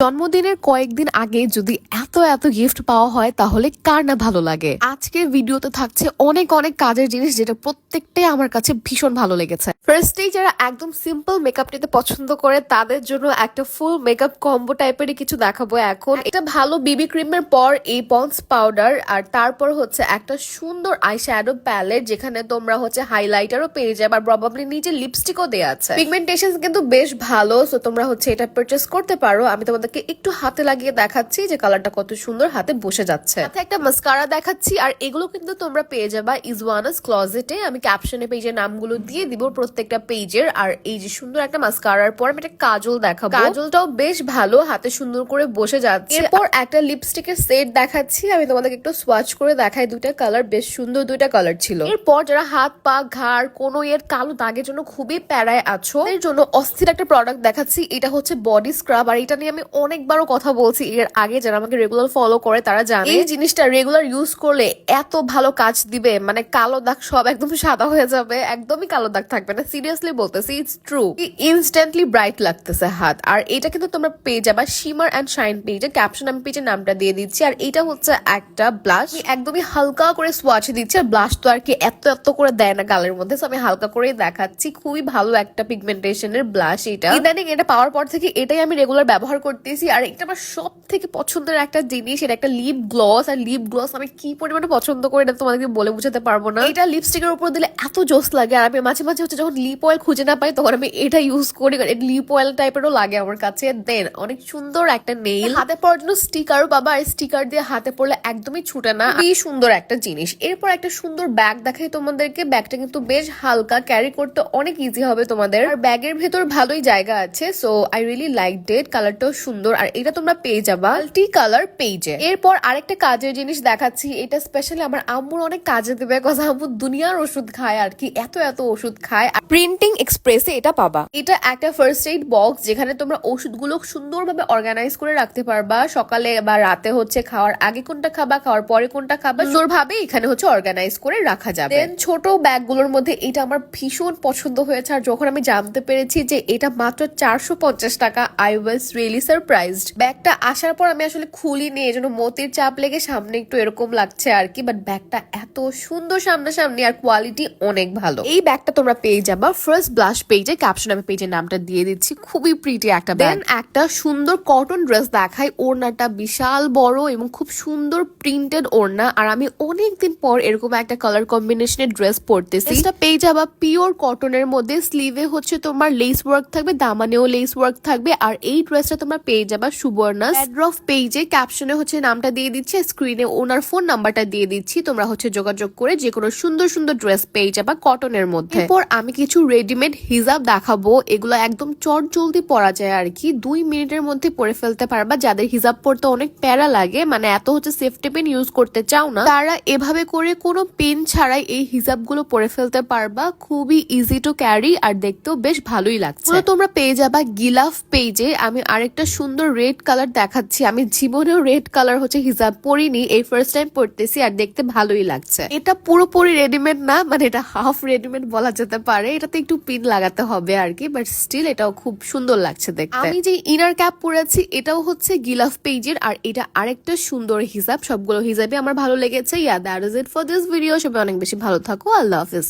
জন্মদিনের কয়েকদিন আগে যদি এত এত গিফট পাওয়া হয়, তাহলে কার না ভালো লাগে? আজকের ভিডিওতে থাকছে অনেক অনেক কাজের জিনিস যেটা প্রত্যেকটাই আমার কাছে ভীষণ ভালো লেগেছে। ফার্স্টেই যারা একদম সিম্পল মেকআপ নিতে পছন্দ করে, তাদের জন্য একটা ফুল মেকআপ কম্বো টাইপেরই কিছু দেখাবো এখন। এটা ভালো বিবি ক্রিমের পর এই পন্স পাউডার আর তারপর হচ্ছে একটা সুন্দর আই শ্যাডো প্যালেট যেখানে তোমরা হচ্ছে হাইলাইটারও পেয়ে যাবে, আর প্রবাবলি নিচে লিপস্টিকও দেওয়া আছে। পিগমেন্টেশন কিন্তু বেশ ভালো সো তোমরা হচ্ছে এটা পারচেস করতে পারো। আমি তোমাদেরকে একটু হাতে লাগিয়ে দেখাচ্ছি যে কালারটা কত সুন্দর হাতে বসে যাচ্ছে। একটা মাস্কারা দেখাচ্ছি আর এগুলো কিন্তু তোমরা পেয়ে যাবা ইজওয়ানাস ক্লজেটে আমি ক্যাপশনে পেজের নামগুলো দিয়ে দিব প্রত্যেকটা পেজের আর এই যে সুন্দর একটা মাস্কারার পর আমি একটা কাজল দেখাবো। কাজলটাও বেশ ভালো হাতে সুন্দর করে বসে যাচ্ছে। এরপর একটা লিপস্টিকের সেট দেখাচ্ছি। আমি তোমাদেরকে একটু সোয়াচ করে দেখাই দুইটা কালার বেশ সুন্দর দুইটা কালার ছিল। এরপর যারা হাত পা ঘাড় কোনো এর কালো দাগের জন্য খুবই প্যারায় আছো এর জন্য অস্থির একটা প্রোডাক্ট দেখাচ্ছি। এটা হচ্ছে বডি স্ক্রাব আর এটা নিয়ে আমি অনেকবারও কথা বলছি এর আগে যারা আমাকে রেগুলার ফলো করে তারা জানে। এই জিনিসটা রেগুলার ইউজ করলে এত ভালো কাজ দিবে মানে কালো দাগ সব একদম সাদা হয়ে যাবে একদমই কালো দাগ থাকবে না। সিরিয়াসলি বলতেছি ইটস ট্রু ইনস্ট্যান্টলি ব্রাইট লাগতেছে হাত। আর এটা কিন্তু তোমরা পেয়ে যাবা শিমার অ্যান্ড শাইন পেজে ক্যাপশন আমি পেজের নামটা দিয়ে দিচ্ছি আর এটা হচ্ছে একটা ব্লাশ একদমই হালকা করে সোয়াচে দিচ্ছি আর ব্লাশ তো আর কি এত এত করে দেয় না গালের মধ্যে আমি হালকা করেই দেখাচ্ছি। খুবই ভালো একটা পিগমেন্টেশনের ব্লাশ এটা। ইদানিং এটা পাওয়ার পর থেকে এটাই আমি রেগুলার ব্যবহার করতেছি আর এটা আমার সব থেকে পছন্দের একটা জিনিস এটা একটা লিপ গ্লস আর লিপ গ্লস আমি কি পরিমাণে পছন্দ করি এটা তোমাদেরকে বলে বুঝাতে পারব না। এটা লিপস্টিকের উপর দিলে এত জোস লাগে। আর আমি মাঝে মাঝে হচ্ছে যখন লিপ অয়েল খুঁজে না পাই তখন আমি এটা ইউজ করি। লিপ অয়েল টাইপেরও লাগে আমার কাছে। দেন অনেক সুন্দর একটা নেইল হাতে পরার জন্য স্টিকারও পাবা আর স্টিকার দিয়ে হাতে পড়লে একদমই ছুটে না। খুবই সুন্দর একটা জিনিস। এরপর একটা সুন্দর ব্যাগ দেখাই তোমাদেরকে। ব্যাগটা কিন্তু বেশ হালকা ক্যারি করতে অনেক ইজি হবে তোমাদের। আর ব্যাগের ভেতর ভালোই জায়গা আছে। So I really like that কালারটাও সুন্দর আর এটা তোমরা পেয়ে যাবা মাল্টি কালার পেজে এরপর আরেকটা কাজের জিনিস দেখাচ্ছি, এটা স্পেশালি আমার আম্মুর অনেক কাজে দেবে কথা আম্মু দুনিয়ার ওষুধ খায় আর কি, এত এত ওষুধ খায়। আর প্রিন্টিং এক্সপ্রেসে এটা পাবা। এটা একটা ফার্স্ট এইড বক্স যেখানে তোমরা ওষুধগুলো সুন্দরভাবে অর্গানাইজ করে রাখতে পারবা। সকালে বা রাতে হচ্ছে খাওয়ার আগে কোনটা খাবা, খাওয়ার পরে কোনটা খাবা, সুন্দরভাবে এখানে হচ্ছে অর্গানাইজ করে রাখা যাবে। Then ছোট ব্যাগগুলোর মধ্যে এটা আমার ভীষণ পছন্দ হয়েছে, আর যখন আমি জানতে পেরেছি যে এটা মাত্র চারশো পঞ্চাশ টাকা আই ওয়াজ রিয়েলি সারপ্রাইজড ব্যাগটা আসার পর আমি আসলে খুলিনি এই জন্য মতির চাপ লেগে সামনে একটু এরকম লাগছে আর কি বাট ব্যাগটা এত সুন্দর সামনাসামনি আর কোয়ালিটি অনেক ভালো। এই ব্যাগটা তোমরা পেয়ে যাবা ফার্স্ট ব্লাশ পেজে ক্যাপশন আমি পেজের নামটা দিয়ে দিচ্ছি খুবই প্রিটি একটা দেন একটা সুন্দর কটন ড্রেস দেখাই ওড়নাটা বিশাল বড় এবং খুব সুন্দর প্রিন্টেড ওড়না আর আমি অনেকদিন পর এরকম একটা কালার কম্বিনেশনের ড্রেস পরতেছি। এটা পেয়ে যাবা পিওর কটনের মধ্যে স্লিভে হচ্ছে তোমার লেস ওয়ার্ক থাকবে দামানেও লেস ওয়ার্ক থাকবে আর এই ড্রেসটা তোমরা পেয়ে যাবা সুবর্ণা অ্যাড্রফ পেজে ক্যাপশনে হচ্ছে নামটা দিয়ে দিচ্ছি স্ক্রিনে ওনার ফোন নাম্বারটা দিয়ে দিচ্ছি। তোমরা হচ্ছে যোগাযোগ করে যে কোনো সুন্দর সুন্দর ড্রেস পেয়ে যাবা কটনের মধ্যে। এরপর আমি কিছু রেডিমেড হিজাব দেখাবো। এগুলো একদম চট জলদি পরা যায় আর কি। দুই মিনিটের মধ্যে পরে ফেলতে পারবা। যাদের হিজাব পরতে অনেক প্যারা লাগে মানে এত হচ্ছে সেফটি পেন ইউজ করতে চাও না তারা এভাবে করে কোনো পেন ছাড়াই এই হিজাবগুলো পরে ফেলতে পারবা। খুবই ইজি টু ক্যারি আর দেখতেও বেশ ভালোই লাগছে। তোমরা পেয়ে যাবা গিলাফ পেজে আমি আরেকটা সুন্দর রেড কালার দেখাচ্ছি। আমি জীবনেও রেড কালার হচ্ছে হিজাব পরিনি, এই ফার্স্ট টাইম পরতেছি আর দেখতে ভালোই লাগছে। এটা পুরোপুরি রেডিমেড না মানে এটা হাফ রেডিমেড বলা যেতে পারে। এটাতে একটু পিন লাগাতে হবে আর কি বাট স্টিল এটাও খুব সুন্দর লাগছে দেখতে। আমি যে ইনার ক্যাপ পরেছি, এটাও হচ্ছে গিলাফ পেজের আর এটা আরেকটা সুন্দর হিসাব সবগুলো হিসাবে আমার ভালো লেগেছে। Yeah that is it for this video সবাই অনেক বেশি ভালো থাকো। আল্লাহ হাফিজ